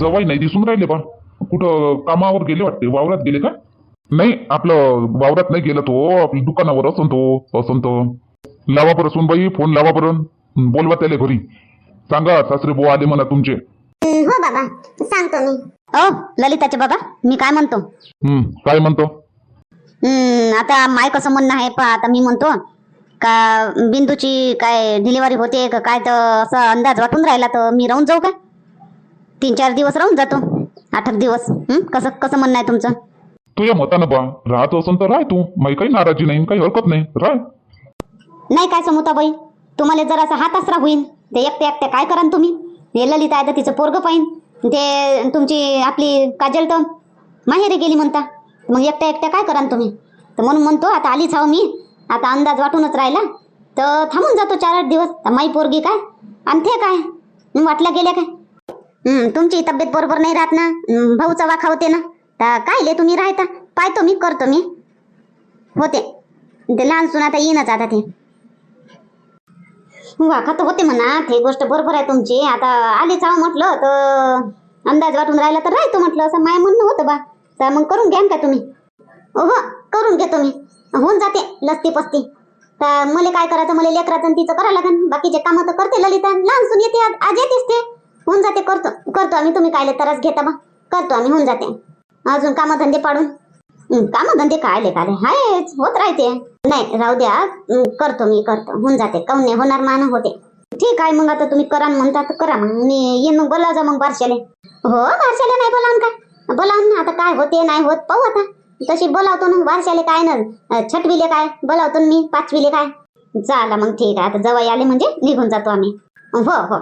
जवाई नाही दिसून राहिले बा कुठं कामावर गेले वाटते? वावरात गेले का? नाही आपलं वावरात नाही गेलं तो. आपल्या दुकानावर असन तो असन तो. लावा बरं सुनबाई फोन लावा बरं बोलवा त्याला घरी. सांगा सासरे बुवा आले मला तुमचे. हं, बाबा सांगतो मी. ओ ललिताचे बाबा मी काय म्हणतो? हं, काय म्हणतो? हं, आता माय कसं म्हणणं आहे पहा आता मी म्हणतो का बिंदूची काय डिलिव्हरी होते का काय तर असा अंदाज वाटून राहिला तर मी राहून जाऊ का? तीन चार दिवस राहून जातो. आठ एक दिवस. हं? कसं कसं म्हणणं आहे तुमचं? तुझ्या मतानं बा. राहत असन तर राह तू. माही काही नाराजी नाही काही हरकत नाही. राह. नाही काय समोताबाई तुम्हाला जरासा हात आसरा होईल ते एकटे एकटे काय करान तुम्ही? हे ललिता आहे तर तिचं पोरग पाहिन. ते तुमची आपली काजल तर माहेरी गेली म्हणता. मग एकट्या एकट्या काय करान तुम्ही? तर म्हणून म्हणतो आता आलीच हाव मी. आता अंदाज वाटूनच राहिला. तर थांबून जातो चार आठ दिवस. तर माई पोरगी काय? आणि ते काय? वाटल्या गेल्या काय? हं, तुमची तब्येत बरोबर नाही राहत ना? भाऊचा वाखा होते ना? तर काय ले तुम्ही राहता? पाहतो मी करतो मी. होते. ते लहान सुना आता येईनच आता ते. वाखा तर होते म्हणा ते गोष्ट बरोबर आहे तुमची. आता आलीच आहो म्हटलं तर अंदाज वाटून राहिला तर राहतो म्हटलं असं माय म्हणणं होतं बा. तर मग करून घ्या का तुम्ही? हो करून घेतो मी होऊन जाते लस्ती पस्ती. तर मला काय करायचं मला लेकराचं तिचं करावं लागेल बाकीचे कामं तर करते ललिता. लहान सुन येते आज आज येतेच ते. होऊन जाते करतो करतो आम्ही तुम्ही कायले त्रास घेता बा. करतो आम्ही होऊन जाते. अजून कामधंदे पाडून? कामधंदे कायले काले हायच होत राहते. नाही राहू द्या. करतो मी करतो. होऊन जाते. काऊन नाही होणार मान होते. ठीक आहे मग आता तुम्ही करा म्हणता तर करा मग. मी येईन मग बोला जा मग बारशाले. हो बारशाले नाही बोलावून काय? बोलावून ना आता काय होते नाही होत पाहू आता. तशी बोलावतो ना बारशाले काय ना छटविले काय? बोलावतो मी पाचवीले काय? झाला मग ठीक आहे. आता जवाई आले म्हणजे निघून जातो आम्ही. हो हो.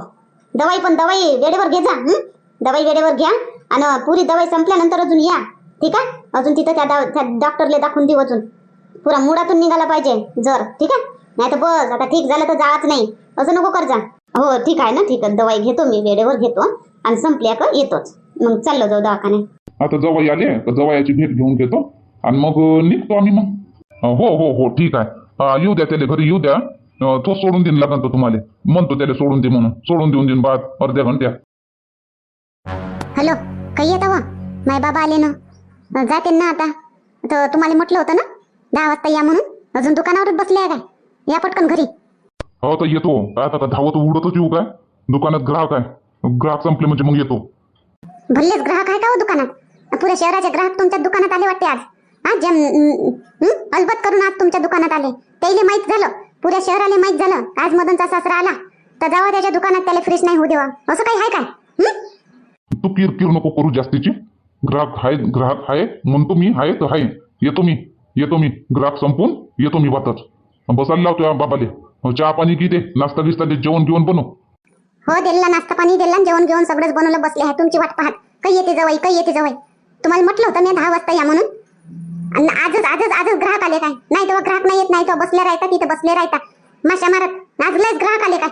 दवाई पण दवाई वेळेवर घे जा हं? दवाई वेळेवर घ्या. आणि पुरी दवाई संपल्यानंतर अजून या. ठीक आहे? अजून तिथं त्या त्या डॉक्टरला दाखवून देऊ अजून. पुरा मुडातून निघाला पाहिजे जर. ठीक आहे? नाही तर बस आता ठीक झालं तर जाच नाही. असं नको कर जा. हो ठीक आहे ना? ठीक आहे. दवाई घेतो मी वेळेवर घेतो. आणि संपल्या का येतोच. मग चाललो जाऊ दवाखान्यात. आता जवाई आले तर जवायाची भेट घेऊन घेतो. आणि मग निघतो आम्ही मग. हो हो हो ठीक आहे. अं, येऊ द्या त्याला घरी येऊ द्या. अं, तो सोडून देईन लागन तो तुम्हाला. म्हणतो त्याला सोडून दे म्हणून. सोडून देऊन देईन बाद अर्ध्या घंट्या. हॅलो काही येता वा माय बाबा आले ना. अं, जाते ना आता. तर तुम्हाला म्हटलं होतं ना? दहा वाजता या म्हणून. अजून दुकानावरच बसले आहे काय? या पटकन घरी. हो तर येतो. काय आता धावत उडतच येऊ काय? दुकानात ग्राहक आहे. ग्राहक संपले म्हणजे मग येतो. भल्लेच ग्राहक आहे का हो दुकानात? पुऱ्या शहराचे ग्राहक तुमच्या दुकानात आले वाटते आज. आज हं? अलबत करून आज तुमच्या दुकानात आले. त्याला माहीत झालं. पुऱ्या शहराला माहीत झालं आज मदनचा सासरा आला. तर जावा त्याच्या दुकानात त्याला फ्रीज नाही होऊ देवा. असं काही आहे काय? तू किर किर नको करू जास्तीची. ग्राहक आहे ग्राहक आहे म्हणतो मी आहे तर आहे येतो मी येतो मी. ग्राहक संपून येतो मी वाटच बसायला लावतो बाबाले. चहा पाणी की दे? नाश्ता बिस्ता दे जेवण घेऊन बनव. हो दिला नाश्ता पाणी दिला जेवण घेऊन सगळंच बनवलं बसले आहे. तुमची वाट पाहत. काही येते जवळ काही येते जवळ. तुम्हाला म्हटलं होतं मी दहा वाजता या म्हणून? आणि आजच आजच आजच ग्राहक आले काय? नाही तेव्हा ग्राहक नाही येत नाही तेव्हा बसले राहतात तिथे बसले राहतात माशा मारत. आज लयच ग्राहक आले काय?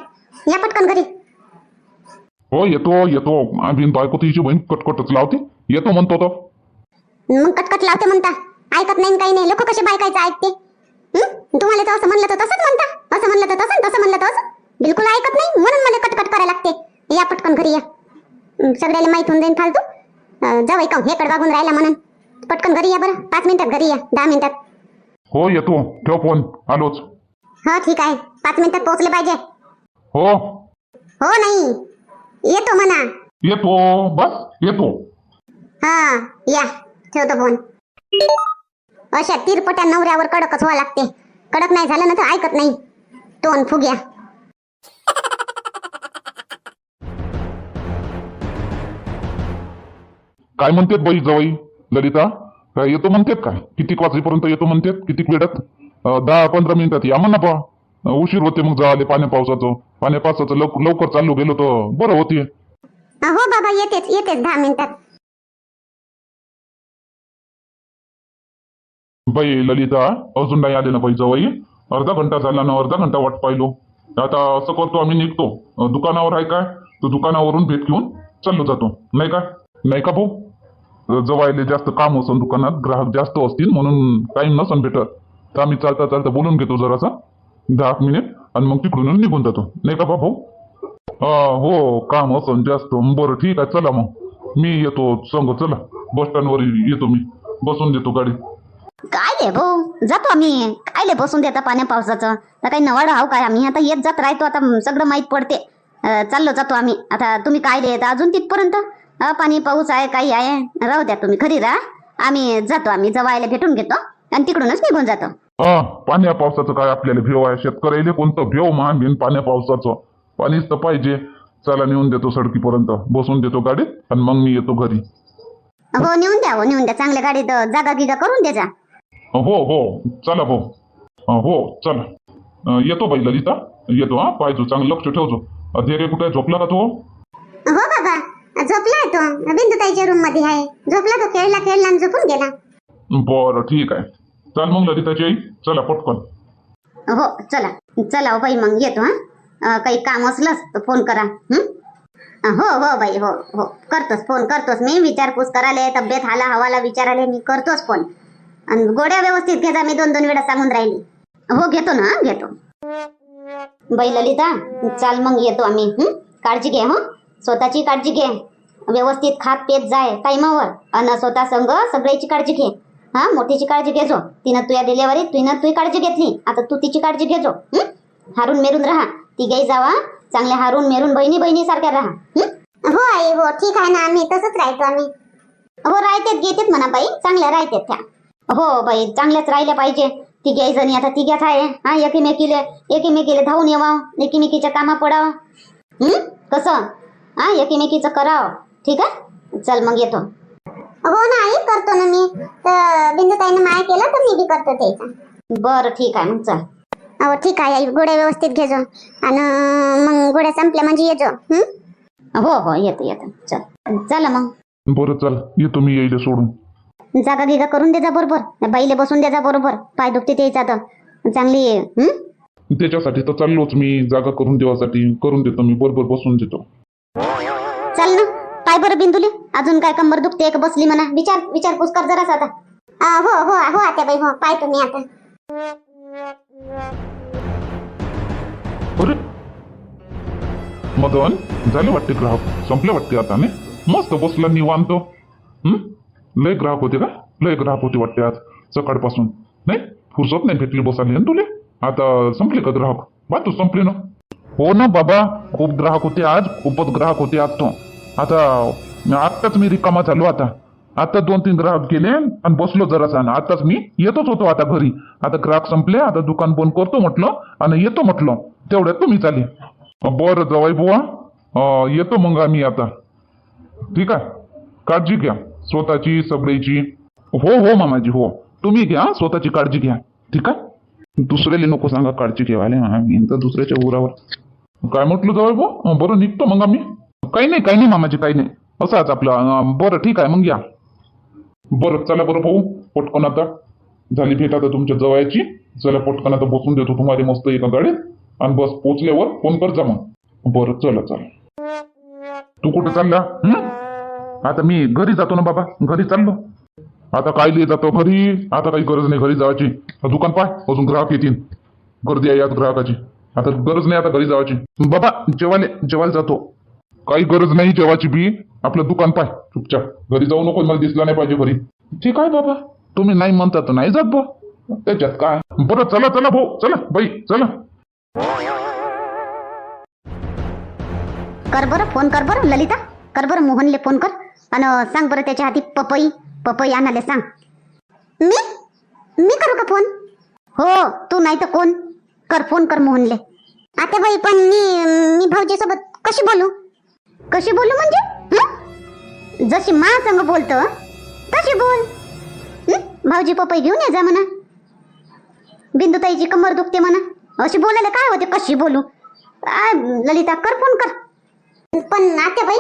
या पटकन घरी. हो येतो येतो. आम्ही बायको तिची बहीण कटकटच लावते. येतो म्हणतो तो. मग कटकट लावते म्हणता. ऐकत नाही काही नाही. लोक कसे बायकायचं ऐकते? हं? तुम्हाला तर असं म्हणलं तर तसंच म्हणता. असं म्हणलं तर तसं तसं म्हणलं तर असं. बिलकुल ऐकत नाही. म्हणून मला कटकट करायला लागते. या पटकन घरी या. हं, सगळ्याला माहीत होऊन जाईन फालतू. अं, जावई का हेकड वागून राहिला म्हणून. पटकन घरी या बरं. पाच मिनिटात घरी या. दहा मिनिटात. हो येतो. ठेव फोन. आलोच. हो ठीक आहे. पाच मिनिटात पोहोचले पाहिजे. हो. हो नाही. येतो म्हणा. येतो. बस येतो. हा या. ठेवतो फोन. अशा तिरपट्या नवऱ्यावर कडकच व्हावं लागते. कडक नाही झालं ना तर ऐकत नाही. टोन फुग्या. काय म्हणतात बाई जवाई ललिता काय येतो म्हणतात काय? किती वाजेपर्यंत येतो म्हणतात? किती वेळात? दहा पंधरा मिनिटात. या म्हणा पा उशीर होते मग जाले पाण्या पावसाचं. पाण्या पावसाचं लवकर लवकर चालू गेलो तर बरं होते. हो बाबा येतेच येतेच दहा मिनिटात. बाई ललिता अजून नाही आले ना बाई जवाई अर्धा घंटा झाला ना अर्धा घंटा वाट पाहिलो. आता असं करतो आम्ही निघतो. दुकानावर आहे काय? तर दुकानावरून भेट घेऊन चाललो जातो. नाही का? नाही का भाऊ? जवायले जास्त काम असन दुकानात ग्राहक जास्त असतील म्हणून टाइम नसन भेटत. तर आम्ही चालता चालता बोलून घेतो जरासा दहा मिनिट आणि मग तिकडून निघून जातो. नाही का बा भाऊ हो काम असन जास्त. बरं ठीक आहे चला मग. मी येतो संग चला. बस स्टँडवर येतो मी. बसून देतो गाडी. काय दे भाऊ? जातो आम्ही. काय ले बसून देता पाण्या पावसाचं? तर काही नवाड हाव काय? आम्ही आता येत जात राहतो आता सगळं माहीत पडते. चाललो जातो आम्ही. आता तुम्ही काय देता अजून तिथपर्यंत? अं, पाणी पाऊस आहे काही आहे राहू द्या तुम्ही खरी राहा. आम्ही जातो आम्ही जवायला भेटून घेतो आणि तिकडूनच निघून जातो. हा पाण्या पावसाचं काय आपल्याला भेव आहे? शेतकऱ्याला कोणतं भेव महान घेईन पाण्या पावसाचं? पाणीच तर पाहिजे. चला नेऊन देतो सडकीपर्यंत. बसून देतो गाडीत आणि मग मी येतो घरी. हो नेऊन द्या हो नेऊन द्या. चांगल्या गाडीत अं, जागा गिगा करून द्या जा. हो हो. चला भाऊ अं, हो चला. अं, येतो बाई ललिता. येतो हा. पाहिजो चांगलं लक्ष ठेवतो धैर्य कुठे? झोपला का तो? हो बाबा झोपलाय तो. बिंदुताईच्या रूममध्ये आहे. झोपला तो खेळला खेळला आणि झोपून गेला. बरं ठीक आहे. चल मग ललिताची आई. चला पटकन. हो चला. चला हो बाई मग येतो हा. काही काम असलंच तर फोन करा हं? हो हो बाई हो हो. करतोच फोन करतोच मी विचारपूस करायला तब्येत हाला हवाला विचारायला मी करतोच फोन आणि गोड्या व्यवस्थित घेता मी दोन दोन वेळा सांगून राहिली. हो घेतो ना हं, घेतो. बाई ललिता चाल मग येतो आम्ही हं? काळजी घे हो. स्वतःची काळजी घे. व्यवस्थित खात पेत जाय टाइमावर. आणि स्वतः संग सगळ्याची काळजी घे. हा मोठीची काळजी घेजो. तिनं तुझ्या डिलेवरीत तिनं तुझी काळजी घेतली. आता तू तिची काळजी घेजो? हारून मेरून राहा. तिघही जावा. चांगल्या हारून मेरून बहिणी बहिणी सारख्या राहा. हं? आई हो. ठीक आहे ना आम्ही. तसंच राहतो आम्ही. हो राहतेत घेतेत म्हणा बाई. चांगल्या राहतेत त्या. हो बाई चांगल्याच राहिल्या पाहिजे. तिघ्याही जणी आता तिघ्याच आहे हा एकीमेकीले एकीमेकीले धावून येवा. एकीमेकीच्या कामा पडावं हं? कसं? हा एकीमेकीचं करावं. ठीक आहे? चल मग येतो. हो ना आई करतो ना मी. बिंदुताईनं माया केलं तर मी बी करतो त्याचा. बरं ठीक आहे मग चल. हो ठीक आहे आई गोड्या व्यवस्थित घेजो आणि मग गोड्या संपल्या म्हणजे येजो हं? हो हो येतो येतो. चल. चला मग. बरं चल. येतो मी येईल सोडून. जागा गिगा करून दे जा बरोबर. बाईले बसून दे जा बरोबर. पाय दुखते त्याचा तर चांगली? त्याच्यासाठी तर चाललोच मी. जागा करून देवासाठी. करून देतो मी. बरोबर बसून देतो. काय बरं बिंदुली? अजून काय कंबर दुखते एक बसली म्हणा. विचार विचारपूस कर जरास आता. आ, हो हो हो आता बाई हो पाय तुम्ही आता. अरे. मदन झाले वाटते ग्राहक? संपले वाटते आता ने मस्त बसला निवांत. हम्म लय ग्राहक होते का? लय ग्राहक होते वाटते आज सकाळपासून. नाही? फुरसत नाही भेटली बसाली ना तुले? आता संपले का ग्राहक? बा तू संपले ना. हो ना बाबा. खूप ग्राहक होते आज खूपच ग्राहक होते आज तो. आता आत्ताच मी रिकामा झालो आता. आता दोन तीन ग्राहक गेले आणि बसलो जरासा. आणि आताच मी येतोच होतो आता घरी. आता ग्राहक संपले आता दुकान बंद करतो म्हटलं आणि येतो म्हटलं. तेवढ्यात तुम्ही चाले. बरं जवाई बुवा. येतो मग आम्ही आता. ठीक आहे? काळजी घ्या. स्वतःची सगळीची. हो हो मामाजी हो. तुम्ही घ्या स्वतःची काळजी घ्या. ठीक आहे? दुसऱ्याला नको सांगा काळजी घ्यायला तर दुसऱ्याच्या उरावर. काय म्हटलं जवळ बुवा? बरं निघतो मग आम्ही. काही नाही काही नाही मामाजी काही नाही. असंच आपलं. अं, बरं ठीक आहे मग या. बरं चला बरं भाऊ पटकन आता. झाली भेट आता तुमच्या जवळची. चला पटकन आता बसून देतो तुम्हाला मस्त एका गाडीत. आणि बस पोचल्यावर फोन कर जा मग. बरं चला चला. तू कुठे चालला? हं? आता मी घरी जातो ना बाबा. घरी चाललो. आता काय लिहित जातो घरी? आता काही गरज नाही घरी जायची दुकान पाय अजून ग्राहक येतील. गर्दी आहे यात ग्राहकाची. आता गरज नाही आता घरी जायची बाबा जेवायला जेवायला जातो. काही गरज नाही जेवाची बी. आपलं दुकान पाय चुपचाप. घरी जाऊ नको मला दिसला नाही पाहिजे घरी. ठीक आहे बाबा? तुम्ही नाही म्हणता तर नाही जात बा. त्याच्यात काय? बरं चला चला भाऊ चला बाई चला. कर बरं फोन कर बरं ललिता. कर बरं मोहनले फोन कर. आणि सांग बरं त्याच्या हाती पपई पपई आणाले सांग. मी? मी करू का फोन? हो तू नाही तर कोण? कर फोन कर मोहनले. आता बाई पण मी मी भाऊजी सोबत कशी बोलू? कशी बोलू म्हणजे? हं? जशी मा संग बोलतो तशी बोल. हं? भाऊजी पपई घेऊन ये जा म्हणा. बिंदुताईची कमर दुखते म्हणा. अशी बोलायला काय होते? कशी बोलू? आ, ललिता कर फोन कर. पण नाते बाई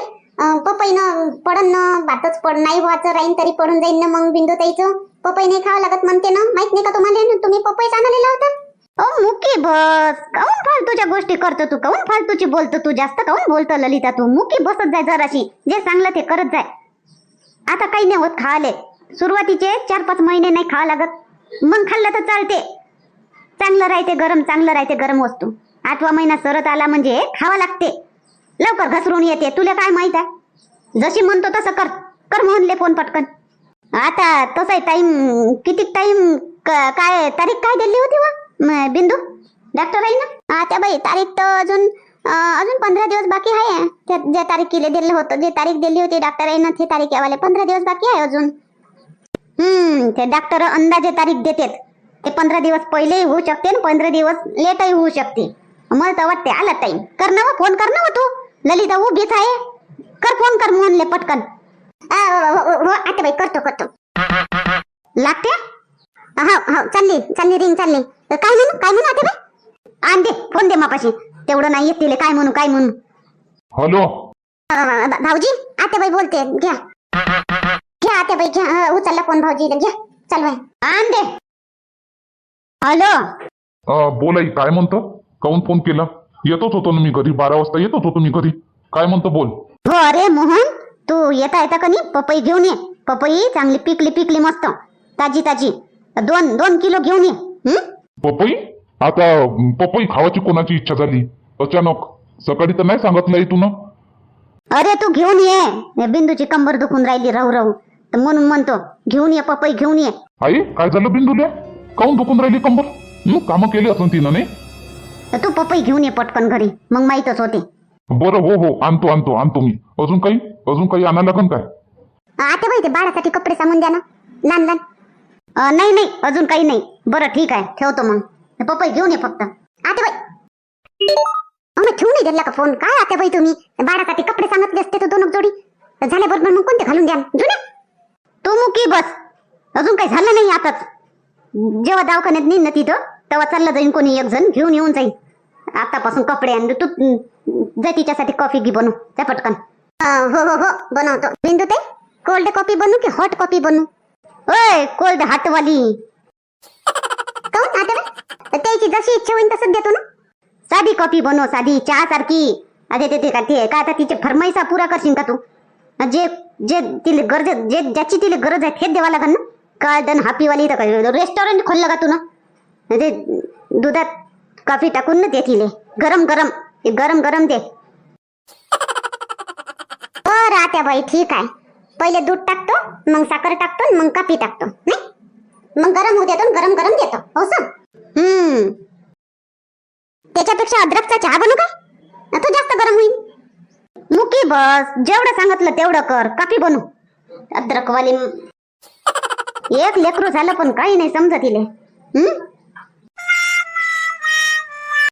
पपई न पडन ना भातच पड नाही व्हायचं राहीन तरी पडून जाईन ना मग बिंदुताईचं. पपई नाही खावं लागत म्हणते ना. माहीत नाही का तुम्हाला? तुम्ही पपई आणलेला होता ओ मुकी बस. काऊन फालतूच्या गोष्टी करतो तू? काऊन फालतूची बोलतो तू? जास्त काऊन बोलतो ललिता तू? मुकी बसत जाय जराशी. जे सांगलं ते करत जाय. आता काही नाही होत खाले सुरुवातीचे चार पाच महिने नाही खावं लागत. मग खाल्लं तर चालते. चांगलं राहते गरम चांगलं राहते गरम वस्तू. आठवा महिना सरत आला म्हणजे खावा लागते. लवकर घसरून येते. तुला काय माहीत आहे? जशी म्हणतो तसं कर. कर म्हणले फोन पटकन. आता तसं टाइम किती टाइम काय तारीख काय दिली होती वा? म, बिंदू डॉक्टर आहे ना? आता बाई तारीख तर अजून अं, अजून पंधरा दिवस बाकी आहे. त्या ज्या तारीखीला दिलं होतं जे तारीख दिली होती डॉक्टरांना ते तारीख यावाले पंधरा दिवस बाकी आहे अजून. हम्म ते डॉक्टर अंदाजे तारीख देतात. ते पंधरा दिवस पहिलेही होऊ शकते आणि पंधरा दिवस लेटही होऊ शकते. मला तर वाटते आला ताई. कर ना फोन कर ना तू. ललिता उभीच आहे. कर फोन कर मोहनले पटकन. आ, हो, हो, हो, आता बाई करतो करतो. लागते? हो हो चालली चालली रिंग चालली. काय म्हणू काय म्हणू आता बाई आण दे फोन दे मापाशी. तेवढं नाही येत तिले काय म्हणू काय म्हणू? हॅलो. अं, भा- भाऊजी आता बाई बोलते घ्या. घ्या आता बाई घ्या अं, उचलला फोन भाऊजी घ्या. चल आण दे. हॅलो. अं, बोलाई काय म्हणतो? काऊन फोन केला? येतोच होतो ना मी घरी बारा वाजता येतोच होतो मी घरी. काय म्हणतो बोल. हो अरे मोहन तू येता येता का नाही पपई घेऊन ये. पपई चांगली पिकली पिकली मस्त. ताजी ताजी. दोन दोन किलो घेऊन ये. हं? पपई? आता पपई खावाची कोणाची इच्छा झाली? अचानक. सकाळी तर नाही सांगितलंय तू ना. अरे तू घेऊन ये. या बिंदूची कंबर दुखून राहिली राहू राहू. तर म्हणून म्हणतो घेऊन ये पपई घेऊन ये. आई काय झालं बिंदुल्या काऊन दुखून राहिली कंबर? हं, कामं केली असून तिनं नाही? तर तू पपई घेऊन ये पटकन घरी. मग माहीतच होते. बरं हो हो. आणतो आणतो आणतो मी. अजून काही? अजून काही आणा लागन काय? आता बाई ते बाळासाठी कपडे सांगून द्या ना. लहान लहान नाही नाही अजून काही नाही. बरं ठीक आहे. ठेवतो मग. पप्पा घेऊन ये फक्त. आता बाई. मग ठेवून नाही दिला का फोन? काय आता बाई तुम्ही? बाळासाठी कपडे सांगितले असते तो दोन जोडी. झाल्याबरोबर मग कोणते घालून द्या? जुने तू मुकी बस. अजून काही झालं नाही आताच. जेव्हा दवाखान्यात नेईन ना तिथं तेव्हा चाललं जाईन कोणी एक जण घेऊन येऊन जाईन. आतापासून कपडे आणि तू अं, जा तिच्यासाठी कॉफी घे बनू. त्या पटकन. हो हो हो बनवतो. बिंदू ते कोल्ड कॉफी बनू की हॉट कॉफी बनू? ओय कोल्ड हाटवाली काऊन आता त्याची जशी इच्छा होईल तसं देतो ना. साधी कॉफी बनव साधी चहा सारखी. अरे ते ते का ते काय आता तिचे फरमाईसा पुरा करशील का तू? जे जे तिला गरज जे ज्याची तिला गरज आहे तेच द्यावा लागेल ना. काय दन हापीवाली तर रेस्टॉरंट खोललं का तू ना? ते दुधात कॉफी टाकून ना दे तिले. गरम गरम. ते गरम गरम दे. हो, बरं आता बाई ठीक आहे. पहिले दूध टाकतो. मग साखर टाकतो मग कापी टाकतो नाही? मग गरम होऊ देतो गरम गरम देतो हो सर? हम्म. त्याच्यापेक्षा अद्रकचा चहा बनू का? तो जास्त गरम होईल. मुकी बस जेवढं सांगितलं तेवढं कर कापी बनू. अद्रकवाली एक लेकरू झालं पण काही नाही समजत तिले हम्म?